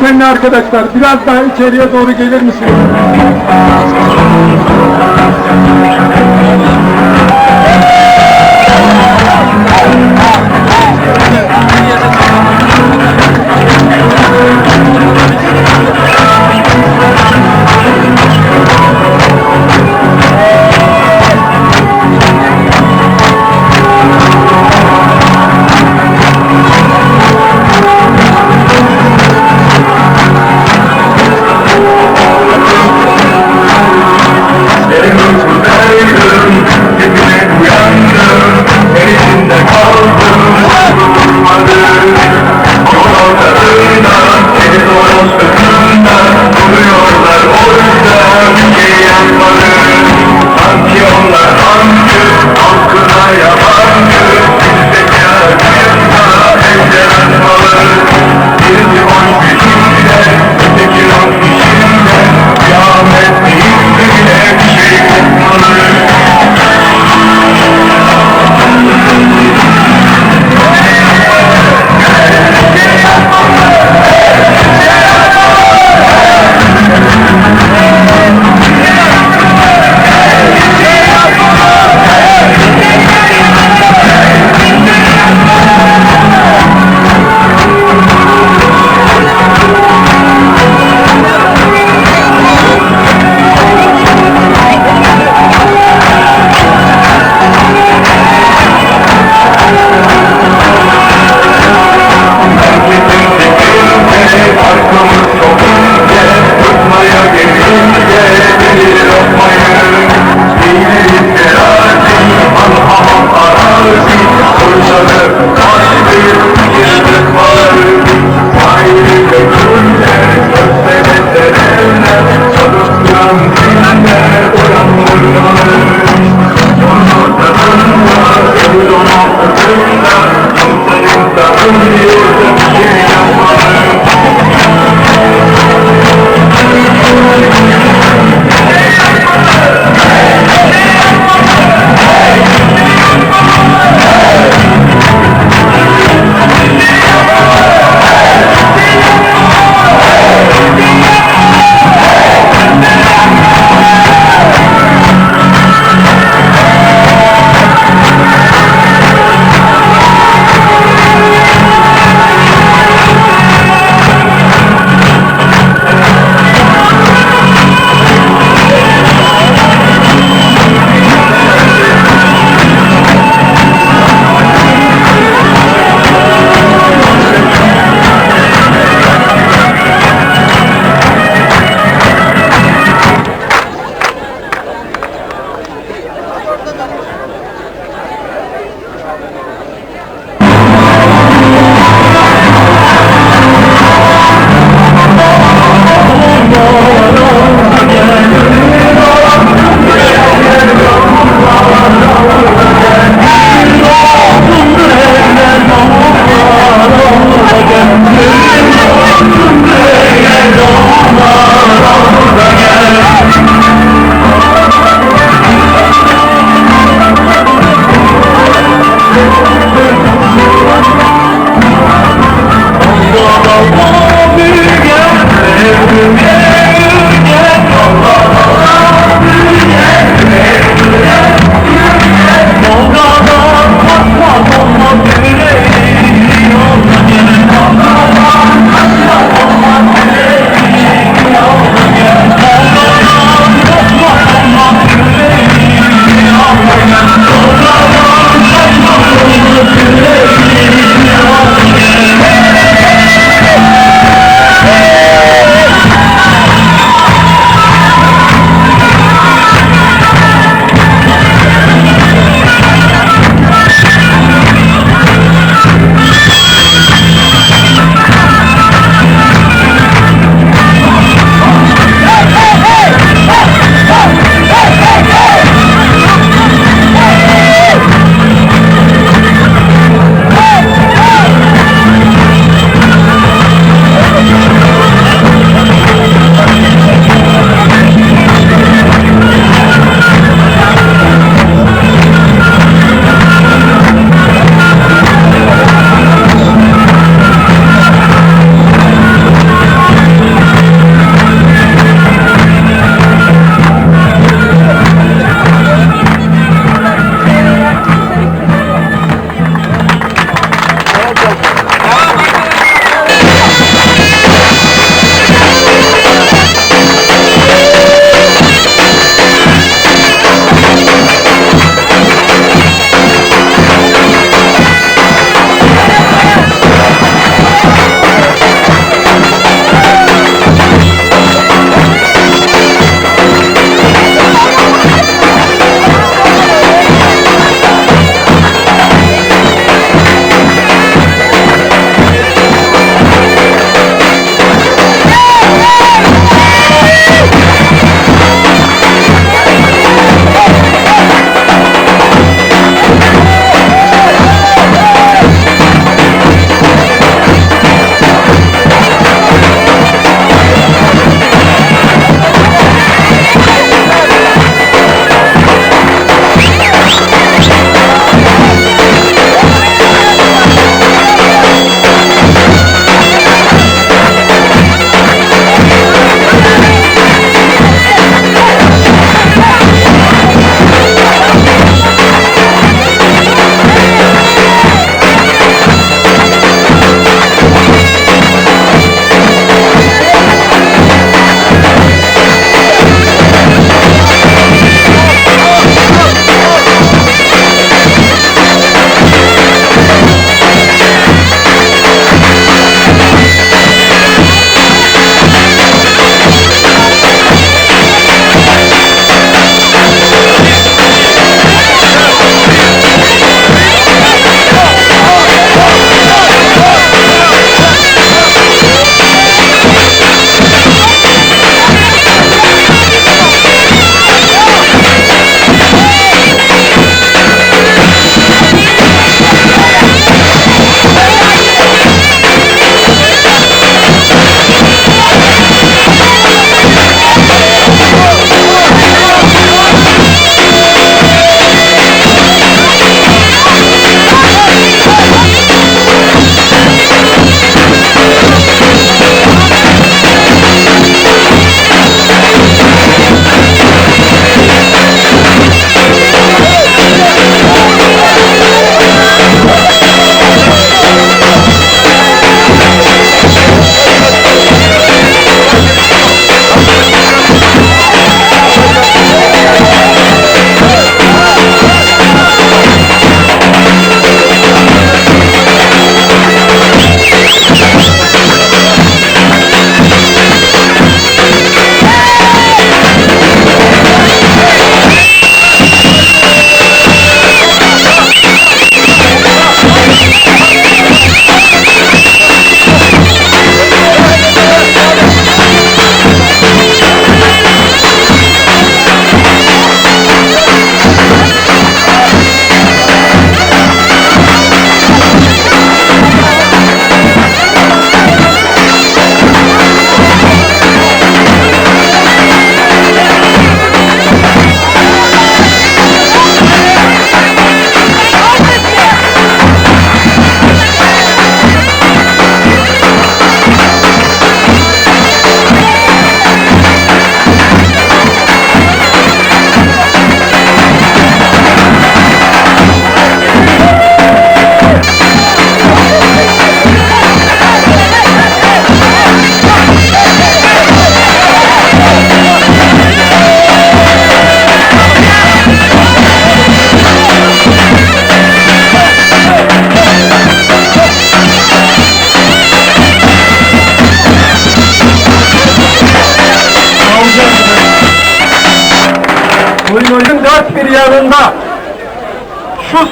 Senli arkadaşlar biraz daha içeriye doğru gelir misiniz?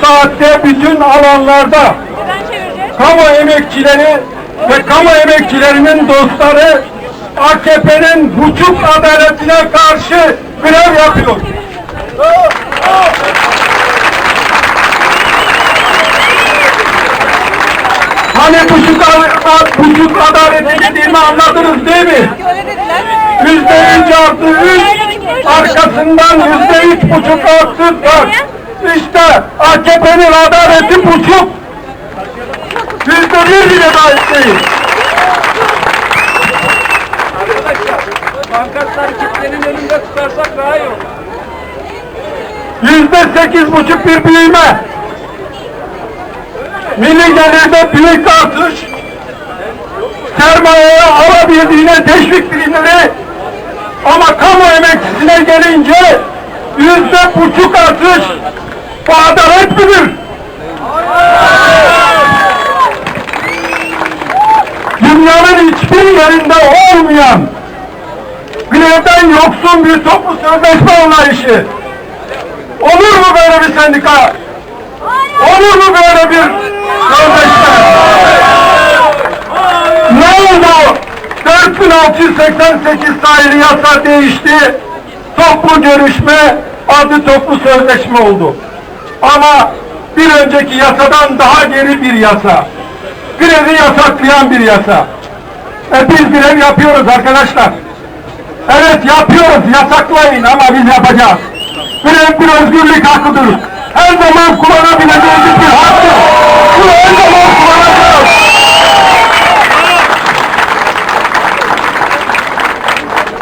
Saatte bütün alanlarda kamu emekçileri ve kamu emekçilerinin dostları AKP'nin buçuk adaletine karşı grev yapıyor. Hani buçuk, buçuk adaleti dediğimi anladınız değil mi? Yüzde üç artı üç, arkasından yüzde üç buçuk artı dört. İşte AKP'nin adaleti buçuk. Yüzde bir bile ait değil. Pankartları kitlenin önünde tutarsak daha iyi olur. Yüzde sekiz buçuk bir büyüme. Milli gelirde büyük artış. Sermayeye alabildiğine teşvik birimleri ama kamu emekçisine gelince yüzde buçuk artış. Bu adalet midir? Dünyanın hiçbir yerinde olmayan grevden yoksun bir toplu sözleşme anlayışı. Olur mu böyle bir sendika? Olur mu böyle bir sözleşme? Ne oldu? 4688 sayılı yasa değişti. Toplu görüşme adı toplu sözleşme oldu. Ama bir önceki yasadan daha geri bir yasa. Grevi yasaklayan bir yasa. E biz grev yapıyoruz arkadaşlar. Evet yapıyoruz, yasaklayın ama biz yapacağız. Grev bir özgürlük hakkıdır. Her zaman kullanabileceğimiz bir haktır. Bunu her zaman kullanacağız.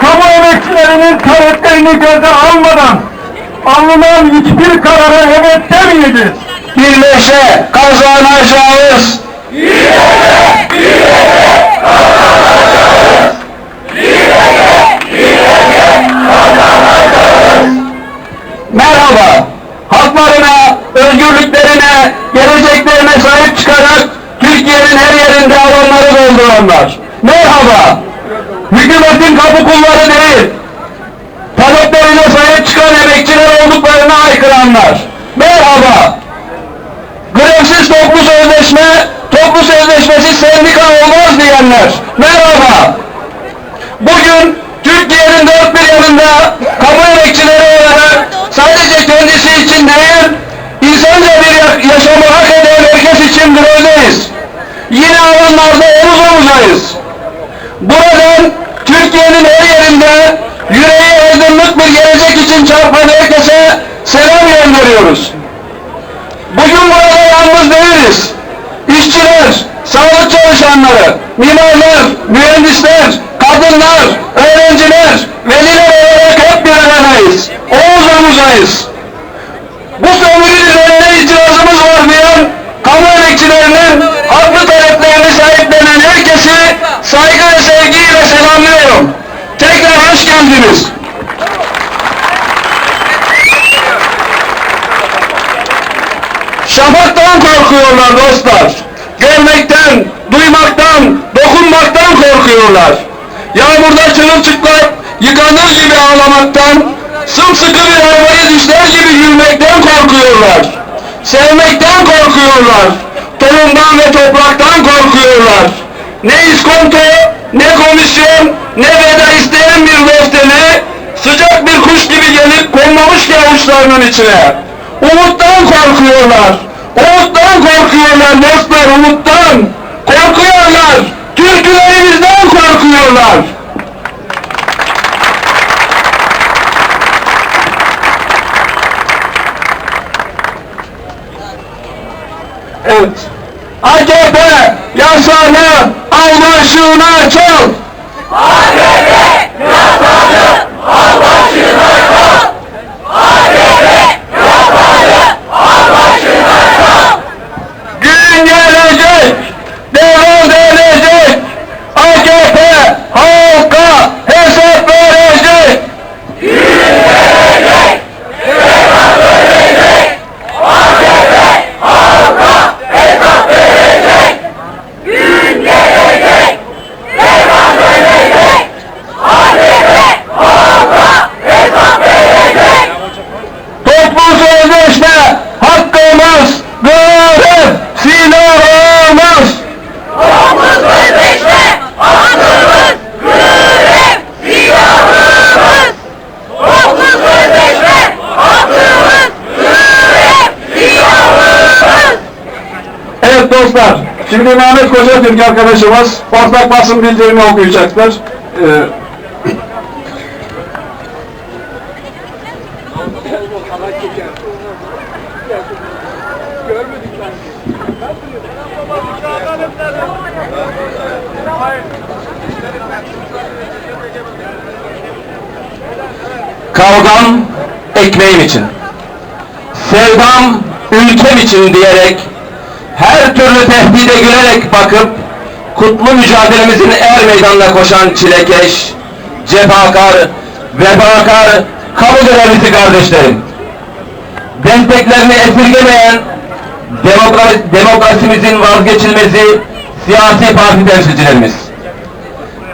Kamu emekçilerinin taleplerini göze almadan alınan hiçbir karara evet demeyeceğiz. Birleşe kazanacağız. Merhaba. Haklarına, özgürlüklerine, geleceklerine sahip çıkarak Türkiye'nin her yerinde alanları dolduranlar. Merhaba. Hükümetin kapı kulları değil, taleplerine sahip çıkan emekçiler olduklarına aykıranlar. Merhaba. Grevsiz toplu sözleşme, toplu sözleşmesiz sendika olmaz diyenler. Merhaba. Bugün Türkiye'nin dört bir yanında kamu emekçileri olarak sadece kendisi için değil, insanca bir ya- yaşamı hak eden herkes için grevdeyiz. Yine alanlarda omuz omuzayız. Buradan Türkiye'nin her yerinde yüreği aydınlık bir gelecek için çarpan herkese selam gönderiyoruz. Bugün burada yalnız değiliz. İşçiler, sağlık çalışanları, mimarlar, mühendisler, kadınlar, öğrenciler, veliler olarak hep bir aradayız. Omuz omuzayız. Bu sömürü düzenine itirazımız var diyen kamu emekçilerinin haklı taleplerini sahiplenen herkesi saygı ve sevgiyle selamlıyorum. Tekrar hoş geldiniz. Şafaktan korkuyorlar dostlar. Görmekten, duymaktan, dokunmaktan korkuyorlar. Yağmurda çırılçıplak, yıkanır gibi ağlamaktan, sımsıkı bir havayı dişler gibi gülmekten korkuyorlar. Sevmekten korkuyorlar. Tohumdan ve topraktan korkuyorlar. Ne iskonto, ne komisyon, ne veda isteyen bir lofteli, sıcak bir kuş gibi gelip konmamış ki avuçlarının içine. Umuttan korkuyorlar. Umuttan korkuyorlar dostlar, umuttan. Korkuyorlar. Türkülerimizden korkuyorlar. Evet. AKP yasanı al başına çal. Şimdi Mehmet Koca Türk arkadaşımız ortak basın bildirini okuyacaktır. Ee. Kavgam ekmeğim için, sevdam ülkem için diyerek, türlü tehdide gülerek bakıp, kutlu mücadelemizin er meydanına koşan çilekeş, cefakar, vefakar, kamu görevlisi kardeşlerim. Desteklerini esirgemeyen, demokrasi, demokrasimizin vazgeçilmezi siyasi parti temsilcilerimiz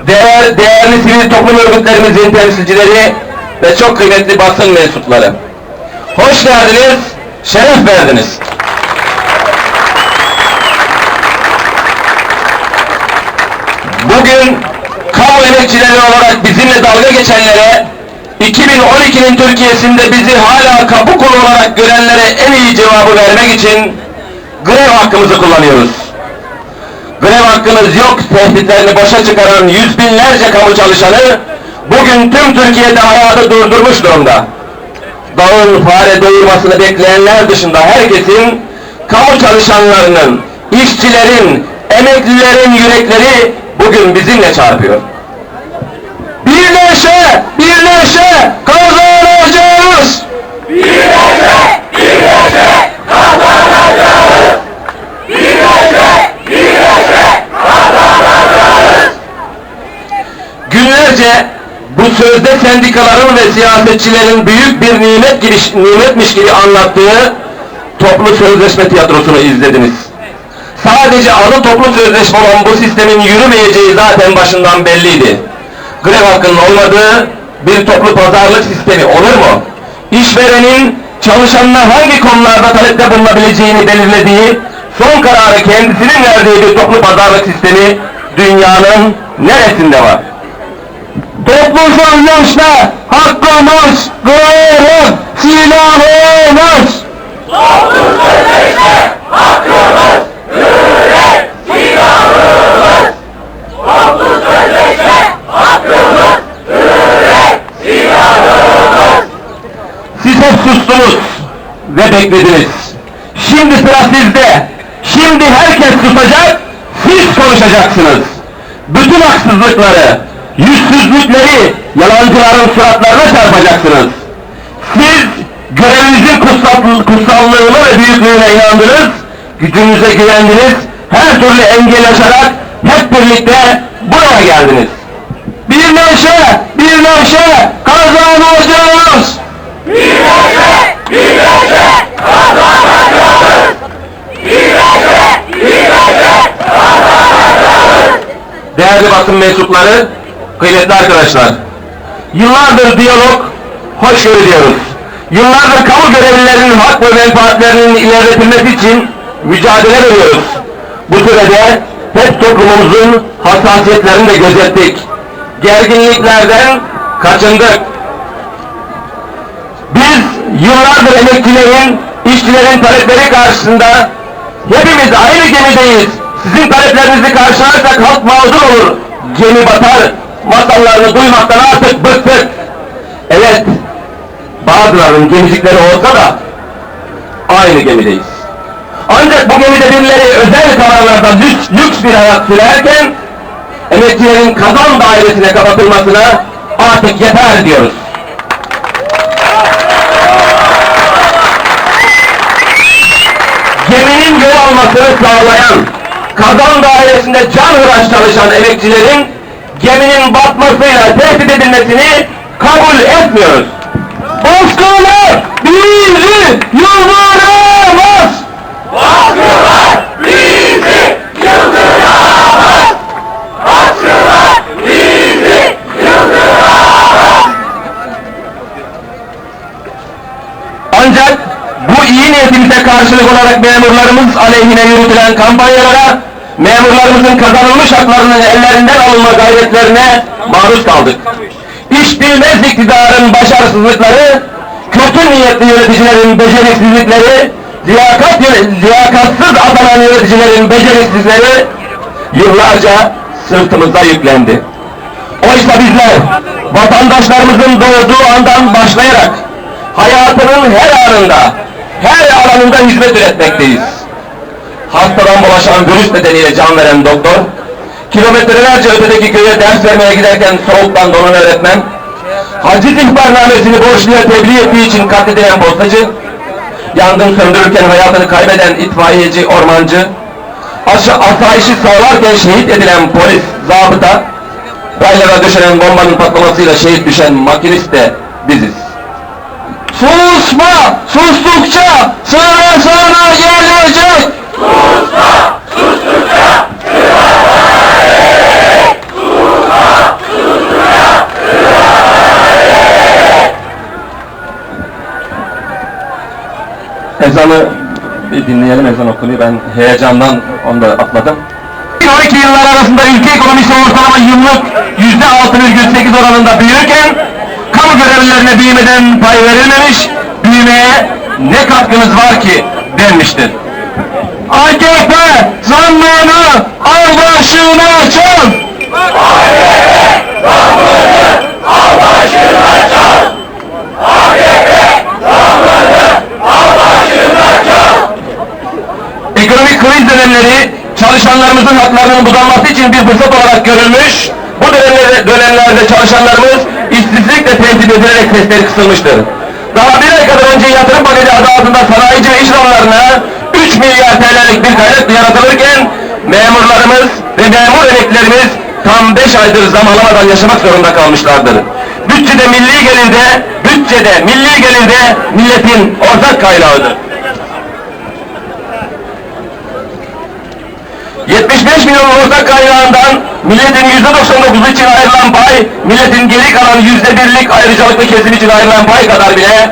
değer, değerli sivil toplum örgütlerimizin temsilcileri ve çok kıymetli basın mensupları. Hoş geldiniz, şeref verdiniz. Bugün kamu emekçileri olarak bizimle dalga geçenlere, 2012'nin Türkiye'sinde bizi hala kapı kulu olarak görenlere en iyi cevabı vermek için grev hakkımızı kullanıyoruz. Grev hakkınız yok tehditlerini boşa çıkaran yüz binlerce kamu çalışanı bugün tüm Türkiye'de hayatı durdurmuş durumda. Dağın fare doyurmasını bekleyenler dışında herkesin kamu çalışanlarının, işçilerin, emeklilerin yürekleri bugün bizimle çarpıyor. Birleşe, birleşe kazanacağız. Günlerce bu sözde sendikaların ve siyasetçilerin büyük bir nimet gibi, nimetmiş gibi anlattığı toplu sözleşme tiyatrosunu izlediniz. Sadece adı toplu sözleşme olan bu sistemin yürümeyeceği zaten başından belliydi. Grev hakkının olmadığı bir toplu pazarlık sistemi olur mu? İşverenin çalışanına hangi konularda talepte bulunabileceğini belirlediği, son kararı kendisinin verdiği bir toplu pazarlık sistemi dünyanın neresinde var? Toplu sözleşme hakkımız, grev silahımız. Siz hep sustunuz ve beklediniz. Şimdi sıra sizde. Şimdi herkes susacak, siz konuşacaksınız. Bütün haksızlıkları, yüzsüzlükleri yalancıların suratlarına çarpacaksınız. Siz görevinizin kutsal, kutsallığına ve büyüklüğüne inandınız, gücünüze güvendiniz, her türlü engel aşarak hep birlikte buraya geldiniz. Birleşe, birleşe kazanacağız. Değerli basın mensupları, kıymetli arkadaşlar. Yıllardır diyalog, hoşgörü diyoruz. Yıllardır kamu görevlilerinin hak ve menfaatlerinin ilerletilmesi için mücadele veriyoruz. Bu sürede hep toplumumuzun hassasiyetlerini de gözettik. Gerginliklerden kaçındık. Biz yıllardır emekçilerin, işçilerin talepleri karşısında hepimiz aynı gemideyiz. Sizin taleplerinizi karşılarsak halk mağdur olur. Gemi batar. Masallarını duymaktan artık bıktık. Evet, bazılarının gemicikleri olsa da aynı gemideyiz. Ancak bu gemide birileri özel kararlarda lüks, lüks bir hayat sürerken emekçilerin kazan dairesine kapatılmasına artık yeter diyoruz. geminin yol almasını sağlayan, kazan dairesinde canhıraş çalışan emekçilerin geminin batmasıyla tehdit edilmesini kabul etmiyoruz. Baskılar bizi yıldıramaz! Ancak bu iyi niyetimize karşılık olarak memurlarımız aleyhine yürütülen kampanyalara, memurlarımızın kazanılmış haklarının ellerinden alınma gayretlerine maruz kaldık. İş bilmez iktidarın başarısızlıkları, kötü niyetli yöneticilerin beceriksizlikleri, liyakat, liyakatsız atanan yöneticilerin beceriksizleri yıllarca sırtımıza yüklendi. Oysa bizler vatandaşlarımızın doğduğu andan başlayarak hayatının her anında, her alanında hizmet üretmekteyiz. Bulaşan virüs nedeniyle can veren doktor, kilometrelerce ötedeki köye ders vermeye giderken soğuktan donan öğretmen, haciz ihbarnamesini borçluya tebliğ ettiği için katledilen postacı, yangın söndürürken hayatını kaybeden itfaiyeci, ormancı, aşı asayişi sağlarken şehit edilen polis, zabıta, raylara düşen bombanın patlamasıyla şehit düşen makinist de biziz. Susma! Sustukça sıra sana gelecek! Ezanı bir dinleyelim ezan okunuyor. Ben heyecandan onu da atladım. 12 yıllar arasında ülke ekonomisi ortalama yıllık yüzde 6,8 oranında büyürken kamu görevlilerine büyümeden pay verilmemiş, büyümeye ne katkınız var ki denmiştir. AKP zammını al başına çal! Ekonomik kriz dönemleri çalışanlarımızın haklarının budanması için bir fırsat olarak görülmüş. Bu dönemlerde, dönemlerde çalışanlarımız işsizlikle tehdit edilerek sesleri kısılmıştır. Daha bir ay kadar önce yatırım paketi adı altında sanayici ve iş adamlarına 3 milyar TL'lik bir kaynak yaratılırken memurlarımız ve memur emeklilerimiz tam 5 aydır zam alamadan yaşamak zorunda kalmışlardır. Bütçede milli gelirde, bütçede milli gelirde milletin ortak kaynağıdır. 75 milyon ortak kaynağından milletin %99'u için ayrılan pay, milletin geri kalan %1'lik ayrıcalıklı kesim için ayrılan pay kadar bile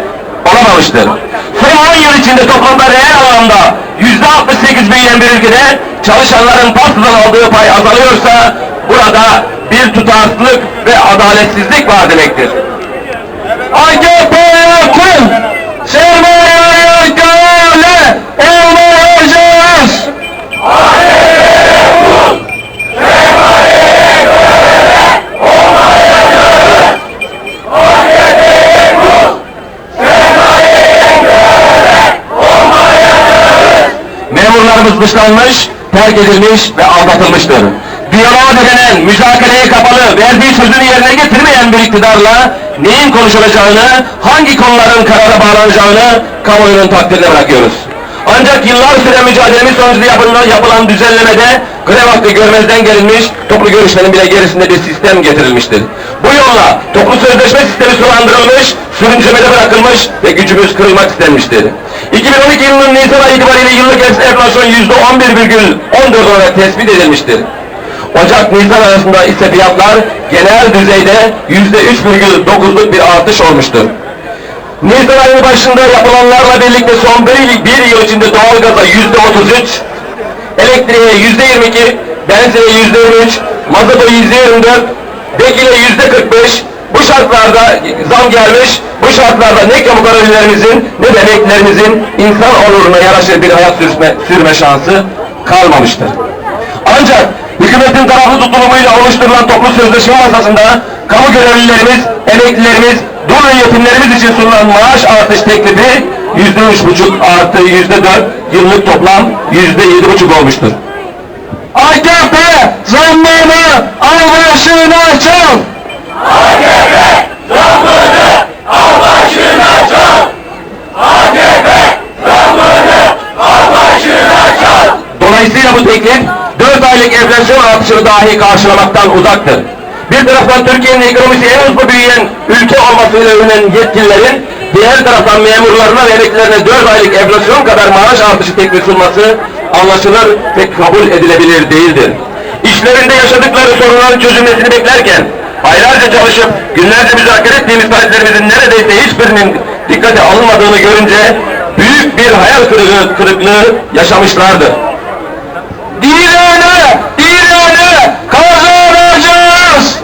olamamıştır. Son 10 yıl içinde toplumda reel alanda %68 büyüyen bir ülkede çalışanların pastadan aldığı pay azalıyorsa burada bir tutarsızlık ve adaletsizlik var demektir. AKP'ye kum, sermayeye köle olmayacağız. Memurlarımız dışlanmış, terk edilmiş ve aldatılmıştır. Diyaloğa direnen, müzakereye kapalı, verdiği sözünü yerine getirmeyen bir iktidarla neyin konuşulacağını, hangi konuların karara bağlanacağını kamuoyunun takdirine bırakıyoruz. Ancak yıllar süren mücadelemiz sonucunda yapılan, yapılan düzenlemede grev hakkı görmezden gelinmiş, toplu görüşmenin bile gerisinde bir sistem getirilmiştir. Bu yolla toplu sözleşme sistemi sulandırılmış, sürüncemede bırakılmış ve gücümüz kırılmak istenmiştir. 2012 yılının Nisan ayı itibariyle yıllık enflasyon %11,14 olarak tespit edilmiştir. Ocak-Nisan arasında ise fiyatlar genel düzeyde %3,9'luk bir artış olmuştur. Nisan ayının başında yapılanlarla birlikte son bir, bir yıl içinde doğalgaza yüzde 33, elektriğe yüzde 22, benzine yüzde 23, mazota yüzde 24, bekile yüzde 45, bu şartlarda zam gelmiş, bu şartlarda ne kamu görevlilerimizin ne de emeklilerimizin insan onuruna yaraşır bir hayat sürme, sürme şansı kalmamıştır. Ancak hükümetin taraflı tutulumuyla oluşturulan toplu sözleşme masasında kamu görevlilerimiz, emeklilerimiz, ve yetimlerimiz için sunulan maaş artış teklifi yüzde üç buçuk artı yüzde dört yıllık toplam yüzde yedi buçuk olmuştur. AKP zammını al başına çal! Dolayısıyla bu teklif 4 aylık enflasyon artışını dahi karşılamaktan uzaktır. Bir taraftan Türkiye'nin ekonomisi en hızlı büyüyen ülke olmasıyla övünen yetkililerin, diğer taraftan memurlarına ve emeklilerine 4 aylık enflasyon kadar maaş artışı teklifi sunması anlaşılır ve kabul edilebilir değildir. İşlerinde yaşadıkları sorunların çözülmesini beklerken, aylarca çalışıp günlerce müzakere ettiğimiz taleplerimizin neredeyse hiçbirinin dikkate alınmadığını görünce büyük bir hayal kırıklığı, kırıklığı yaşamışlardır. İran'ı, İran'ı kazanacağız.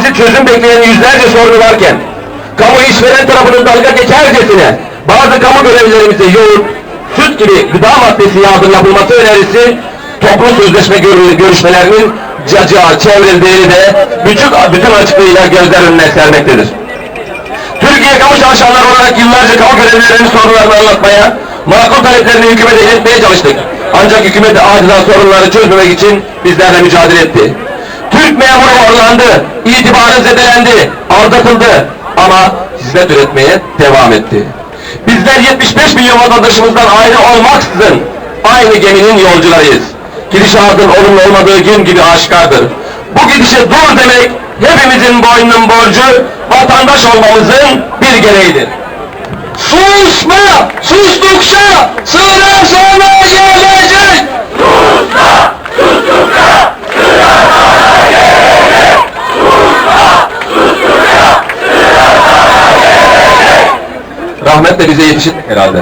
Acil çözüm bekleyen yüzlerce sorunu varken, kamu işveren tarafının dalga geçercesine bazı kamu görevlilerimize yoğurt, süt gibi gıda maddesi yardım yapılması önerisi toplu sözleşme gör- görüşmelerinin cacığa çevrildiğini de bütün, bütün açıklığıyla gözler önüne sermektedir. Türkiye kamu çalışanları olarak yıllarca kamu görevlilerinin sorunlarını anlatmaya, makul taleplerini hükümete iletmeye çalıştık. Ancak hükümet acilen sorunları çözmemek için bizlerle mücadele etti. Türk memuru horlandı, itibarı zedelendi, aldatıldı ama hizmet üretmeye devam etti. Bizler 75 milyon vatandaşımızdan ayrı olmaksızın aynı geminin yolcularıyız. Gidişatın olumlu olmadığı gün gibi aşikardır. Bu gidişe dur demek hepimizin boynunun borcu, vatandaş olmamızın bir gereğidir. Susma! Sustukça sıra sana gelecek! Rahmet de bize yetişir herhalde.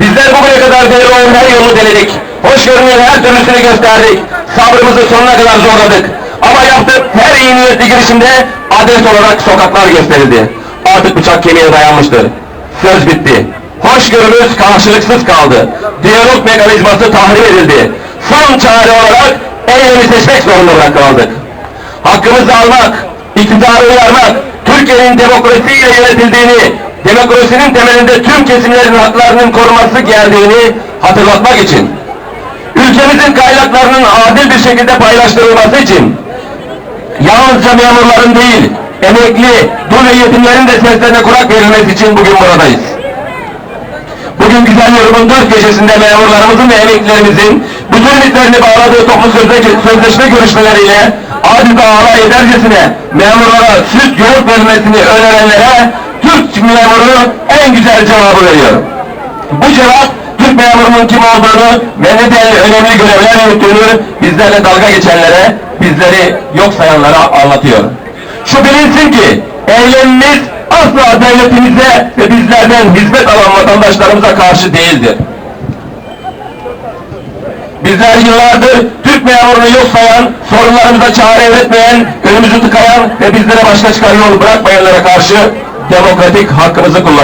Bizler bugüne kadar değerli olan her yolu denedik. Hoşgörünün her türlüsünü gösterdik. Sabrımızı sonuna kadar zorladık. Ama yaptık her iyi niyetli girişimde adres olarak sokaklar gösterildi. Artık bıçak kemiğe dayanmıştır. Söz bitti. Hoşgörümüz karşılıksız kaldı. Diyalog mekanizması tahrip edildi. Son çare olarak eylemi seçmek zorunda kaldık. Hakkımızı almak, iktidarı uyarmak, Türkiye'nin demokrasiyle yönetildiğini, demokrasinin temelinde tüm kesimlerin haklarının korunması geldiğini hatırlatmak için, ülkemizin kaynaklarının adil bir şekilde paylaştırılması için, yalnızca memurların değil, emekli, dul ve yetimlerin de seslerine kulak verilmesi için bugün buradayız. Bugün güzel yorumun dört gecesinde memurlarımızın ve emeklilerimizin bütün ümitlerini bağladığı toplu sözle- sözleşme görüşmeleriyle adeta alay edercesine memurlara süt yoğurt verilmesini önerenlere Türk memuru en güzel cevabı veriyor. Bu cevap Türk memurunun kim olduğunu ve nedenli önemli görevler yürüttüğünü bizlerle dalga geçenlere, bizleri yok sayanlara anlatıyor. Şu bilinsin ki eylemimiz asla devletimize ve bizlerden hizmet alan vatandaşlarımıza karşı değildir. Bizler yıllardır Türk memurunu yok sayan, sorunlarımıza çare üretmeyen, önümüzü tıkayan ve bizlere başka çıkar yol bırakmayanlara karşı demokratik hakkımızı kullanıyoruz.